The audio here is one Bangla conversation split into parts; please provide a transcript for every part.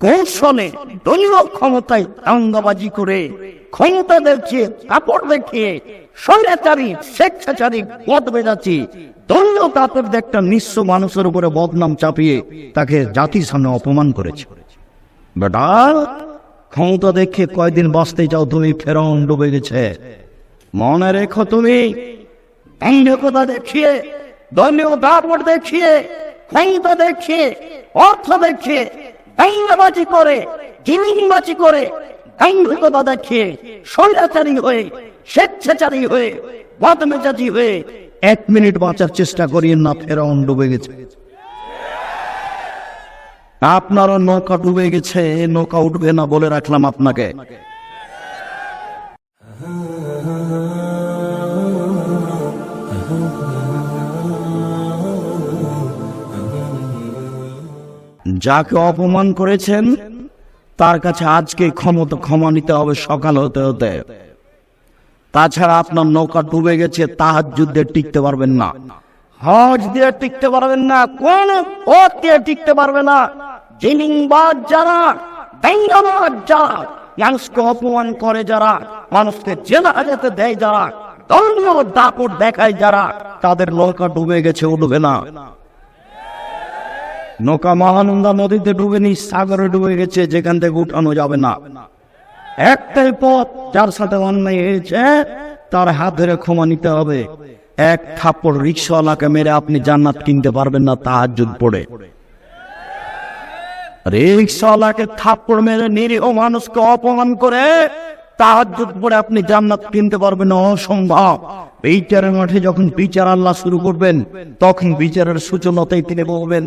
কৌশলে দলীয় ক্ষমতায় দাঙ্গাবাজি করে ক্ষমতা দেখিয়ে কাপড় দেখিয়ে স্বৈরাচারী, স্বেচ্ছাচারী পদ বেজাচ্ছি দলীয় কাপড় একটা নিঃস্ব মানুষের উপরে বদনাম চাপিয়ে তাকে জাতির সামনে অপমান করেছে। বেটা, ক্ষমতা দেখে কয়দিন বাঁচতে চাও তুমি ফেরন ডুবে গেছে। মনে রেখো তুমি কথা দেখিয়ে, দলীয় দাপট দেখিয়ে, ক্ষমতা দেখিয়ে, অর্থ দেখিয়ে দাঙ্গাবাজি করে জিনিসবাজি করে দাম্ভিকতা দেখিয়ে স্বৈরাচারী হয়ে স্বেচ্ছাচারী হয়ে বদমেজাজি হয়ে এক মিনিট বাঁচার চেষ্টা করিয়ে না ফেরাউন ডুবে গেছে আপনারও নৌকা ডুবে গেছে নৌকা উঠবে না বলে রাখলাম আপনাকে যাকে অপমান করেছেন, তার কাছে আজকে ক্ষমতা ক্ষমা নিতে হবে সকাল হতে হতে। তাছাড়া আপনার নৌকা ডুবে গেছে, তাহার যুদ্ধে টিকতে পারবেন না। হজ দিয়ে টিকতে পারবেন না, কোন পথ দিয়ে টিকতে পারবে না। জিনিংবাদ যারা ব্যঙ্গবাদ যারা, মানুষকে অপমান করে যারা, মানুষকে জেলা যেতে দেয় যারা ধর্মীয় দাপট দেখায় যারা, তাদের নৌকা ডুবে গেছে, উঠবে না। নৌকা মহানন্দা নদীতে ডুবেনি সাগরে ডুবে গেছে, যেখান থেকে উঠানো যাবে না। একটাই পথ যার সাথে অন্যায় হয়েছে, তার হাত ধরে ক্ষমা নিতে হবে। এক থাপ্পড় রিক্সাওয়ালাকে মেরে আপনি জান্নাত কিনতে পারবেন না, তাহাজ্জুদ পড়ে। রিক্সাওয়ালাকে থাপ্পড় মেরে নিরীহ মানুষকে অপমান করে তাহাজ্জুদ পড়ে আপনি জান্নাত কিনতে পারবেন না, অসম্ভব। বিচারের মাঠে যখন বিচার আল্লাহ শুরু করবেন, তখন বিচারের সূচনাতেই তিনি বলবেন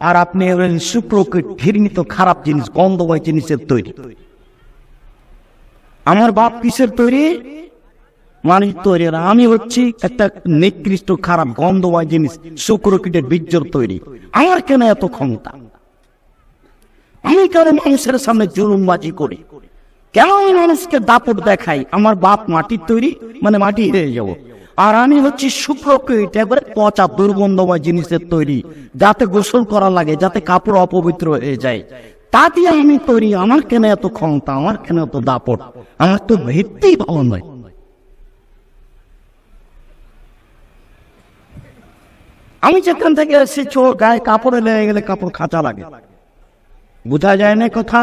আর আপনি হলেন শুক্রকে ঘৃণিত খারাপ জিনিস, গন্ধময় জিনিসের তৈরি। আমার বাপ কিসের তৈরি? মানির তৈরি। আমি হচ্ছি একটা নিকৃষ্ট খারাপ, গন্ধময় জিনিস শুক্রকীটের বীর্যর তৈরি। আমার কেন এত ক্ষমতা? আমি কেন মানুষের সামনে জুলুমবাজি করি? কেন আমি মানুষকে দাপট দেখাই? আমার বাপ মাটির তৈরি? মানে মাটি হয়ে যাব। আর আমি হচ্ছি শুক্রকীট একবারে পচা, দুর্গন্ধময় জিনিসের তৈরি, যাতে গোসল করা লাগে, যাতে কাপড় অপবিত্র হয়ে যায়। তা দিয়ে আমি তৈরি, আমার কেন এত ক্ষমতা, আমার কেন এত দাপট? আমার তো ভিত্তি ভালো নয়। আমি যেখান থেকে ওর গায়ে কাপড়ে লেগে গেলে কাপড় খাঁচা লাগে। বোঝা যায় না কথা?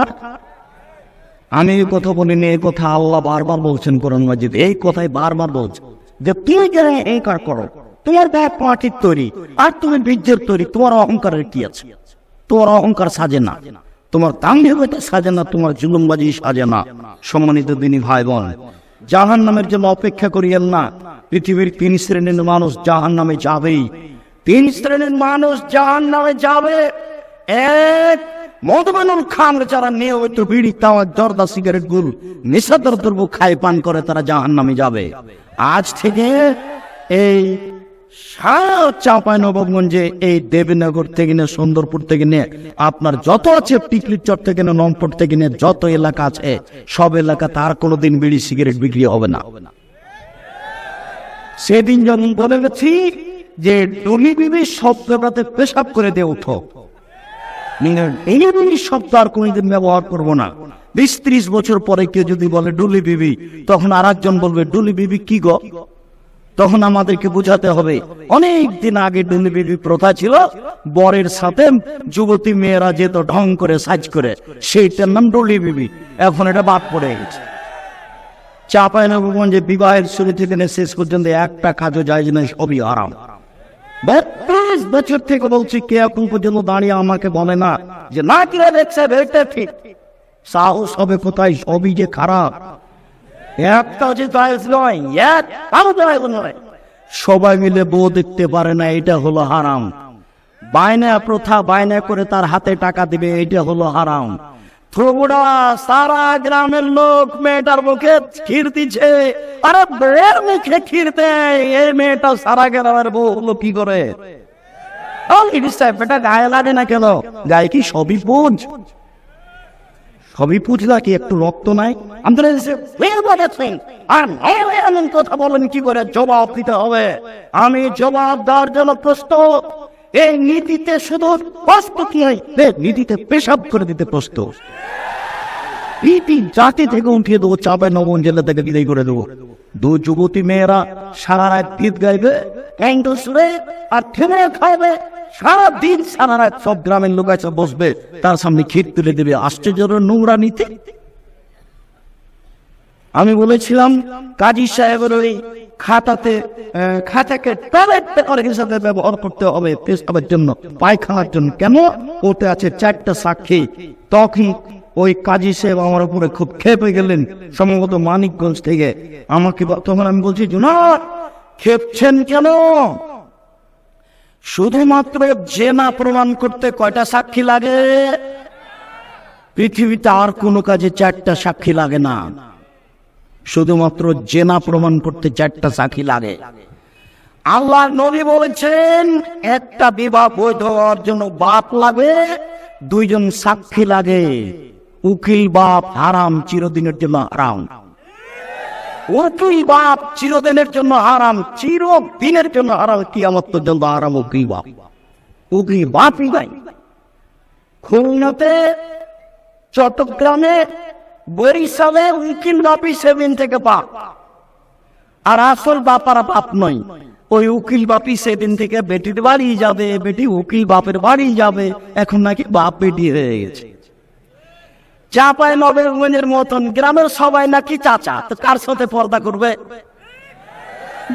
আমি এই কথা বলিনি এই কথা আল্লাহ বারবার বলছেন কোরআন মাজিদ। এই কথাই বারবার বলছে। যে তুমি যারা এই কার করো তোমার গায়ে পাটির তৈরি, আর তুমি বীর্যের তৈরি, তোমার অহংকারের কি আছে? তোমার অহংকার সাজে না। তোমার দাম্ভিকতা সাজে না, তোমার জুলুমবাজি সাজে না। সম্মানিত দিনী ভাই বোন জাহান নামের জন্য অপেক্ষা করিয়েন না। পৃথিবীর তিন শ্রেণির মানুষ জাহান নামে যাবেই। তিন শ্রেণির মানুষ জাহান নামে যাবে। এক মধুবানুল খান যারা নিয়মিত বিড়ি তাওয়া জর্দা সিগারেট গুল, নিষাদর দ্রব্য খায়, পান করে, তারা জাহান নামে যাবে। আজ থেকে এই নবাবগঞ্জে, এই দেবীনগর থেকে নিয়ে, সুন্দরপুর থেকে নিয়ে, আপনার যত আছে টিকলির চর থেকে নিয়ে নমপট থেকে নিয়ে, যত এলাকা আছে, সব এলাকা তার কোনোদিন বিড়ি, সিগারেট বিক্রি হবে না। সেদিন যখন বলে গেছি যে ডলি বিবি সব শব্দটাতে পেশাব করে দিয়ে উঠো। শব্দ আর কোনোদিন ব্যবহার করব না। বিশ ত্রিশ বছর পরে কেউ যদি বলে, ডুলি বিবি তখন আর বলবে, ডুলি বিবি কি তখন আমাদেরকে বোঝাতে হবে, অনেক দিন আগে ডুলি বিবি প্রথা ছিল, বরের সাথে যুবতী মেয়েরা যেত ঢং করে, সাজ করে, সেইটার নাম ডুলি বিবি। এখন এটা বাদ পড়ে গেছে। চাপায় নবগঞ্জে বিবাহের শুরু থেকে শেষ পর্যন্ত একটা কাজও যায় না সবই আরাম। বত্রিশ বছর থেকে বলছি কে এখন পর্যন্ত দাঁড়িয়ে আমাকে বলে না যে না কি ঠিক সাহস হবে কোথায় সবই যে খারাপ একটা যে নয় একটাও জায়েজ নয় সবাই মিলে বউ দেখতে পারে না এটা হলো হারাম বায়না প্রথা বায়না করে তার হাতে টাকা দিবে এটা হলো হারাম সারা গ্রামের লোক মেয়েটার মুখে ক্ষীর দিচ্ছে। আরে মেয়ের মুখে ক্ষীর দেয় এই মেয়েটা সারা গ্রামের বউ হলো কি করে? এটা গায়ে লাগে না কেন? গায়ে কি সবই পুজ? সবই পুজ নাকি? একটু রক্ত নাই? এমন কথা বলেন কি করে? জবাব দিতে হবে। আমি জবাব দেওয়ার জন্য প্রস্তুত। এই নীতিতে শুধু প্রস্তুত নয় এ নীতিতে পেশাব করে দিতে প্রস্তুত। জাতি থেকে উঠিয়ে দেবো, চাপে নবন জেলা থেকে বিদায় করে দেবো। দু যুবতী মেয়েরা সারা রাত গীত গাইবে সুরে আর থেমে খাইবে, সারা দিন, সারা রাত সব গ্রামের লোক এসে বসবে, তার সামনে ক্ষীর তুলে দেবে। আশ্চর্য নোংরা নীতি। আমি বলেছিলাম, কাজী সাহেবের ওই খাতাতে খাতাকে টয়লেট পেপার হিসাবে ব্যবহার করতে হবে পেশাবের জন্য, পায়খানার জন্য। কেন? ওতে আছে চারটা সাক্ষী। তখন ওই কাজী সাহেব আমার উপরে খুব খেপে গেলেন, সম্ভবত মানিকগঞ্জ থেকে। আমাকে তখন আমি বলছি জুনার খেপছেন কেন? শুধুমাত্র জেনা প্রমাণ করতে কয়টা সাক্ষী লাগে? পৃথিবীতে আর কোনো কাজে চারটা সাক্ষী লাগে না। শুধুমাত্র জেনা প্রমাণ করতে চারটা সাক্ষী লাগে। আল্লাহ নবী বলেছেন, একটা বিবাহ বৈধ হওয়ার জন্য বাপ লাগে, দুইজন সাক্ষী লাগে। উকিল বাপ হারাম, চিরদিনের জন্য হারাম। উকিল বাপ চিরদিনের জন্য হারাম, চিরদিনের জন্য হারাম কি আমার তো জন্য হারাম উকিল বাপ। উকিল বাপই নাই। খুলনাতে, চট্টগ্রামে বরিশালে উকিল বাপি সেদিন থেকে বাপ আর আসল বাপারা বাপ নয়। ওই উকিল বাপি সেদিন থেকে বেটির বাড়ি যাবে, বেটি উকিল বাপের বাড়ি যাবে, এখন নাকি বাপ বেটি হয়ে গেছে। চাপায় মতন, গ্রামের সবাই নাকি চাচা, তো কার সাথে পর্দা করবে?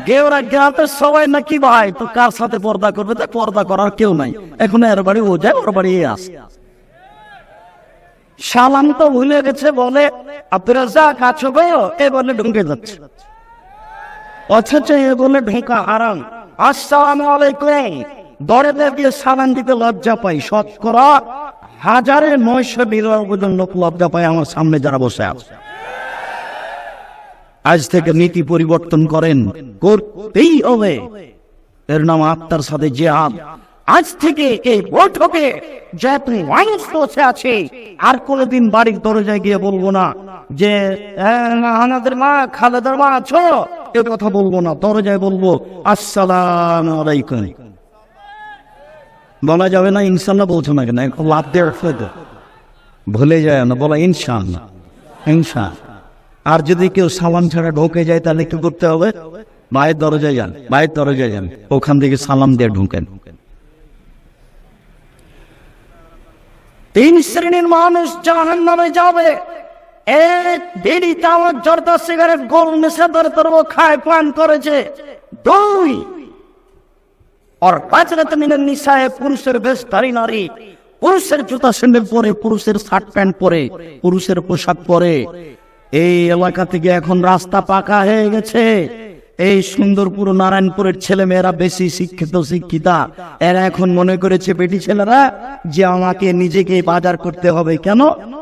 গেওরা গ্রামের সবাই নাকি ভাই, তো কার সাথে পর্দা করবে? তো পর্দা করার কেউ নাই। এখন এর বাড়ি ও যায়, ওর বাড়ি আসে সালাম তো ভুলে গেছে বলে, আপনারা যা কাছ এ বলে ঢুকে যাচ্ছে। অথচ এ বলে আরাম আসসালাম আলাইকুম। দিয়ে সালাম দিতে লজ্জা পাই নয়শো বিরানব্বই লোক লজ্জা আমার সামনে যারা বসে আছে। আজ থেকে নীতি পরিবর্তন করেন, করতেই হবে। এর নাম আত্মার সাথে জেহাদ। আজ থেকে এই বৈঠকে আছে আর কোনোদিন বাড়ির দরজায় গিয়ে বলব না যে "আহ, আমাদের মা খালেদার মা আছো? এ কথা বলব না দরজায় বলব আসসালাম আলাইকুম। বলা যাবে না ইনশাল্লাহ বলছো না কেন লাভ দেওয়ার ভুলে যায় না বলা ইনশাল্লাহ ইনশা আর যদি কেউ সালাম ছাড়া ঢোকে যায় তাহলে কি করতে হবে? মায়ের দরজায় যান মায়ের দরজায় যান ওখান থেকে সালাম দিয়ে ঢুকেন। তিন শ্রেণির মানুষ জাহান নামে যাবে। এক বিড়ি তামাক জর্দা সিগারেট গোল নেশাদার তরব খায়, পান করেছে। দুই আর পাঁচরাতে মিলের নিশায়, পুরুষের বেশধারী নারী। পুরুষের জুতা স্যান্ডেল পরে, পুরুষের শার্ট প্যান্ট পরে, পুরুষের পোশাক পরে। এই এলাকা থেকে এখন রাস্তা পাকা হয়ে গেছে। এই সুন্দরপুর নারায়ণপুরের ছেলে মেয়েরা বেশি শিক্ষিত, শিক্ষিতা। এরা এখন মনে করেছে, বেটি ছেলেরা, যে আমাকে নিজেকে বাজার করতে হবে কেন?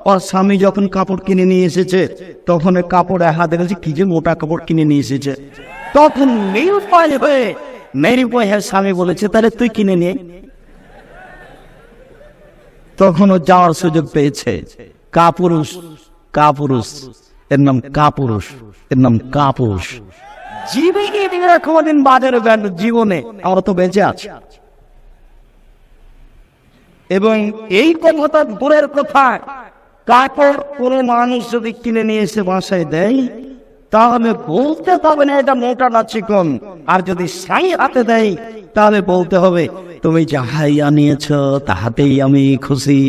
ওর স্বামী যখন কাপড় কিনে নিয়ে এসেছে, তখন কাপড়ে হাত দেখেছে কি যে মোটা কাপড় কিনে নিয়ে এসেছে? তখন নিরুপায় হয়ে নিরুপায় হয়ে স্বামী বলেছে, তাহলে তুই কিনে নিয়ে তখন ও যাওয়ার সুযোগ পেয়েছে। কাপুরুষ কাপুরুষ। এর নাম কাপুরুষ, এর নাম কাপুরুষ। জীবনে আমরা তো বেঁচে আছে। এবং এই দূরের কথা। কাপড় কোনো মানুষ যদি কিনে নিয়ে এসে বাসায় দেয়, তাহলে বলতে না, এটা মোটা না চিকন। আর যদি সাই হাতে দেয়, তাহলে বলতে হবে, তুমি যাহাই আনিয়েছ, তাহাতেই আমি খুশি।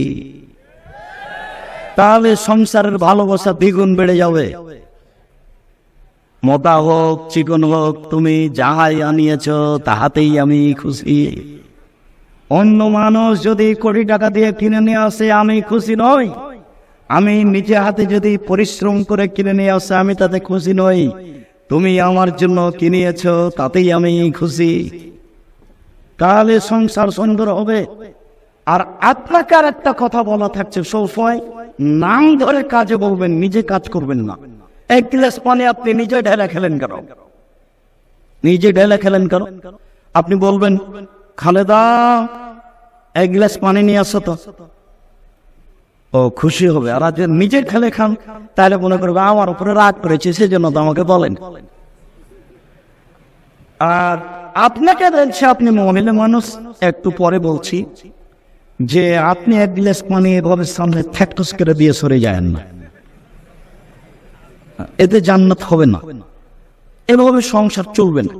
তাহলে সংসারের ভালোবাসা দ্বিগুণ বেড়ে যাবে। মোটা হোক, চিকন হোক, তুমি যাহাই আনিয়েছ, তাহাতেই আমি খুশি। অন্য মানুষ যদি কোটি টাকা দিয়ে কিনে নিয়ে আসে, আমি খুশি নই। আমি নিজে হাতে যদি পরিশ্রম করে কিনে নিয়ে আসে, আমি তাতে খুশি নই। তুমি আমার জন্য কিনিয়েছ, তাতেই আমি খুশি। তাহলে সংসার সুন্দর হবে। আর আপনাকে আর একটা কথা বলা থাকছে সবসময় নাম ধরে কাজে বলবেন, নিজে কাজ করবেন না। এক গ্লাস পানি আপনি নিজে ঢেলা খেলেন কেন? নিজে ঢেলা খেলেন কেন? আপনি বলবেন, খালেদা, এক গ্লাস পানি নিয়ে আসো তো। ও খুশি হবে। আর আজ নিজে খেলে খান, তাহলে মনে করবে, আমার উপরে রাগ করেছে, সেজন্য তো আমাকে বলেন। আর আপনাকে বলছে, আপনি মহিলা মানুষ। একটু পরে বলছি যে, আপনি এক গ্লাস পানি এভাবে সামনে ফ্যাক্টস করে দিয়ে সরে যায় না। এতে জান্নাত হবে না। এভাবে সংসার চলবে না।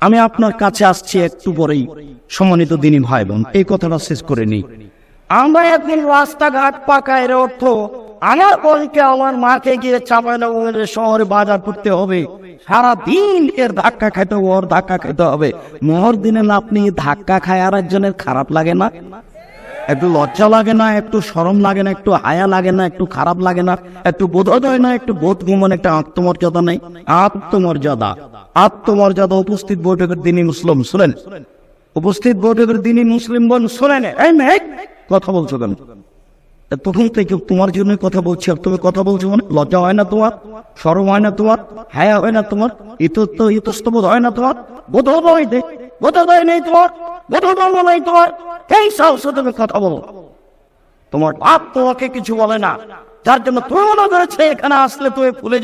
আমি আপনার কাছে আসছি একটু পরেই, সম্মানিত দিনী ভাই বোন এই কথাটা শেষ করে নিই। আমরা একদিন রাস্তাঘাট পাকা এর অর্থ, আমার বোনকে আমার মাকে গিয়ে চাপাইনগরের শহরে বাজার করতে হবে। সারা দিন এর ধাক্কা খাইতে ওর ধাক্কা খাইতে হবে। মোহর দিনে না আপনি ধাক্কা খায় আর একজনের খারাপ লাগে না? একটু লজ্জা লাগে না, একটু শরম লাগে না, একটু হায়া লাগে না, একটু খারাপ লাগে না, একটু বোধোদয় না, একটু বোধ গুমন, একটা আত্মমর্যাদা নেই। আত্মমর্যাদা আত্মমর্যাদা উপস্থিত বৈঠকের দিনই মুসলিম, শুনেন। উপস্থিত বৈঠকের দিনই মুসলিম বোন, শুনেন। কথা বলছো কেন? তা তখন থেকে তোমার জন্য কথা বলছি, আর তুমি কথা বলছো মানে লজ্জা হয় না তোমার সরম হয় না তোমার, হায়া হয় না তোমার ইতস্ত ইতস্তবোধ হয় না তোমার বোধোদয় দে নেই তোমার নেই তোমার। এই তুমি কথা বলো। তোমার বাপ তোমাকে কিছু বলে না। যার জন্য তুমি মনে করেছে, এখানে আসলে তুমি ফুলে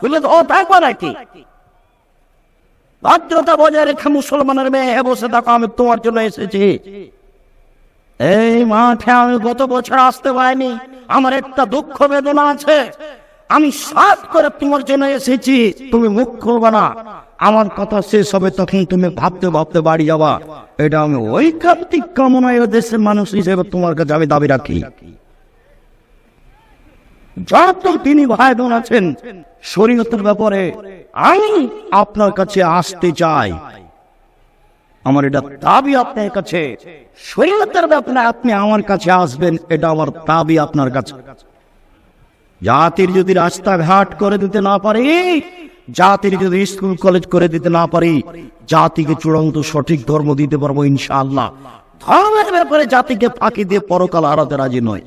ফুলে থাকবে নাকি ভদ্রতা বজায় রেখে মুসলমানের মেয়ে বসে আমি তোমার জন্য এসেছি। এই মাঠে আমি গত বছর আসতে পারিনি। আমার একটা দুঃখ বেদনা আছে। আমি সাত করে তোমার জন্য এসেছি। তুমি মুখ খুলবে না। আমার কথা শেষ হবে তখন তুমি ভাবতে ভাবতে বাড়ি যাবা। এটা আমি ঐকান্তিক কামনায় ও দেশের মানুষ হিসেবে তোমার কাছে আমি দাবি রাখি। যত তিনি ভাই বোন আছেন, শরীয়তের ব্যাপারে আমি আপনার কাছে আসতে চাই। আমার এটা দাবি আপনার কাছে। শরীয়তের ব্যাপারে আপনি আমার কাছে আসবেন, এটা আমার দাবি আপনার কাছে। জাতির যদি রাস্তাঘাট করে দিতে না পারি, জাতির যদি স্কুল, কলেজ করে দিতে না পারি, জাতিকে চূড়ান্ত সঠিক ধর্ম দিতে পারব ইনশাআল্লাহ। ধর্মের ব্যাপারে জাতিকে ফাঁকি দিয়ে পরকাল আড়াতে রাজি নয়।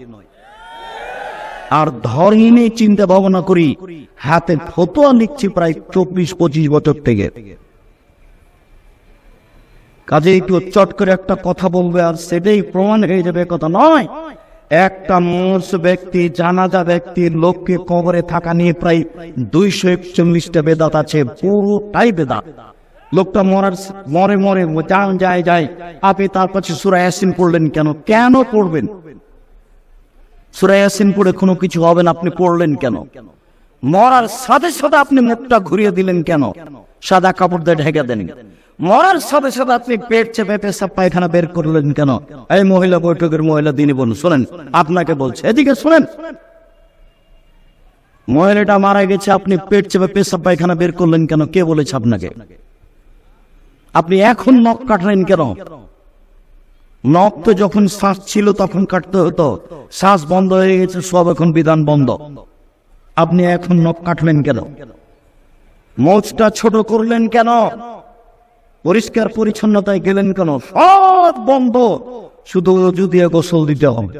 আর ধর্ম চিন্তা ভাবনা করি, হাতে ফতোয়া নিচ্ছি প্রায় চব্বিশ, পঁচিশ বছর থেকে। কাজে একটু চট করে একটা কথা বলবে আর সেটাই প্রমাণ হয়ে যাবে কথা নয়। একটা মূর্ষ ব্যক্তি, জানাজা ব্যক্তির লোককে কবরে থাকা নিয়ে প্রায় দুইশো একচল্লিশটা বেদাত আছে, পুরোটাই বেদাত। লোকটা মরার মরে মরে যায় যায়। আপনি তার কাছে সুরা ইয়াসিন পড়লেন কেন? কেন পড়বেন? সুরা ইয়াসিন পড়ে কোনো কিছু হবে না, আপনি পড়লেন কেন? মরার সাথে সাথে আপনি মুখটা ঘুরিয়ে দিলেন কেন? সাদা কাপড় দিয়ে ঢেকে দেন। মরার সাথে সাথে আপনি পেট চেপে পেশাব পায়খানা বের করলেন কেন? এই মহিলা বৈঠকের মহিলা দিনী বলুন শোনেন, আপনাকে বলছে, এদিকে শোনেন। মহিলাটা মারা গেছে, আপনি পেট চেপে পেশাব পায়খানা বের করলেন কেন? কে বলেছে আপনাকে? আপনি এখন নখ কাটলেন কেন? নখ তো যখন শ্বাস ছিল, তখন কাটতে হতো। শ্বাস বন্ধ হয়ে গেছে, সব এখন বিধান বন্ধ। আপনি এখন নখ কাটলেন কেন? মোচটা ছোট করলেন কেন? পরিষ্কার পরিচ্ছন্নতায় গেলেন কেন? সব বন্ধ। শুধু যদি গোসল দিতে হবে।